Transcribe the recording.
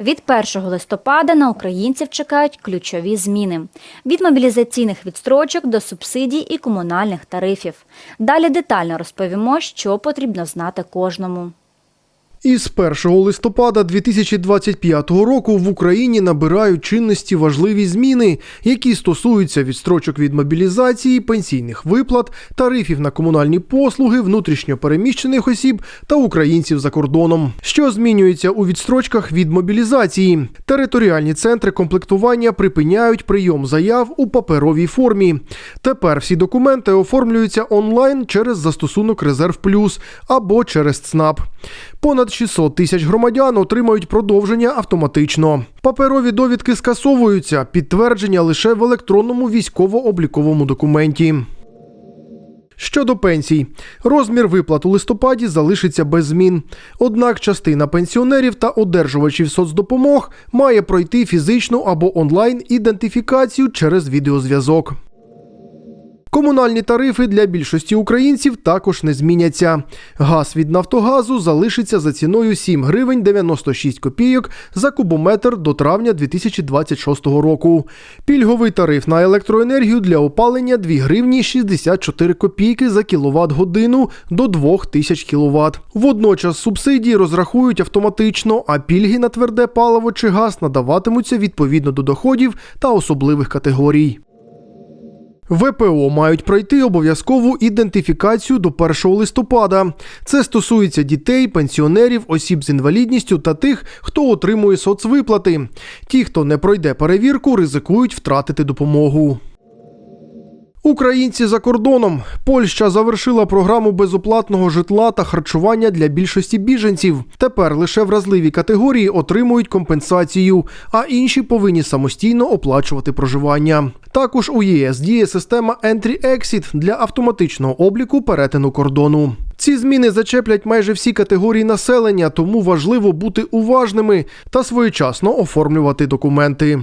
Від 1 листопада на українців чекають ключові зміни від мобілізаційних відстрочок до субсидій і комунальних тарифів. Далі детально розповімо, що потрібно знати кожному. Із 1 листопада 2025 року в Україні набирають чинності важливі зміни, які стосуються відстрочок від мобілізації, пенсійних виплат, тарифів на комунальні послуги, внутрішньо переміщених осіб та українців за кордоном. Що змінюється у відстрочках від мобілізації? Територіальні центри комплектування припиняють прийом заяв у паперовій формі. Тепер всі документи оформлюються онлайн через застосунок Резерв Плюс або через ЦНАП. Понад 600 тисяч громадян отримають продовження автоматично. Паперові довідки скасовуються, підтвердження лише в електронному військово-обліковому документі. Щодо пенсій, розмір виплат у листопаді залишиться без змін. Однак частина пенсіонерів та одержувачів соцдопомог має пройти фізичну або онлайн ідентифікацію через відеозв'язок. Комунальні тарифи для більшості українців також не зміняться. Газ від Нафтогазу залишиться за ціною 7 гривень 96 копійок за кубометр до травня 2026 року. Пільговий тариф на електроенергію для опалення 2 гривні 64 копійки за кіловат годину до 2000 кВт. Водночас субсидії розрахують автоматично, а пільги на тверде паливо чи газ надаватимуться відповідно до доходів та особливих категорій. ВПО мають пройти обов'язкову ідентифікацію до 1 листопада. Це стосується дітей, пенсіонерів, осіб з інвалідністю та тих, хто отримує соцвиплати. Ті, хто не пройде перевірку, ризикують втратити допомогу. Українці за кордоном. Польща завершила програму безоплатного житла та харчування для більшості біженців. Тепер лише вразливі категорії отримують компенсацію, а інші повинні самостійно оплачувати проживання. Також у ЄС діє система Entry-Exit для автоматичного обліку перетину кордону. Ці зміни зачеплять майже всі категорії населення, тому важливо бути уважними та своєчасно оформлювати документи.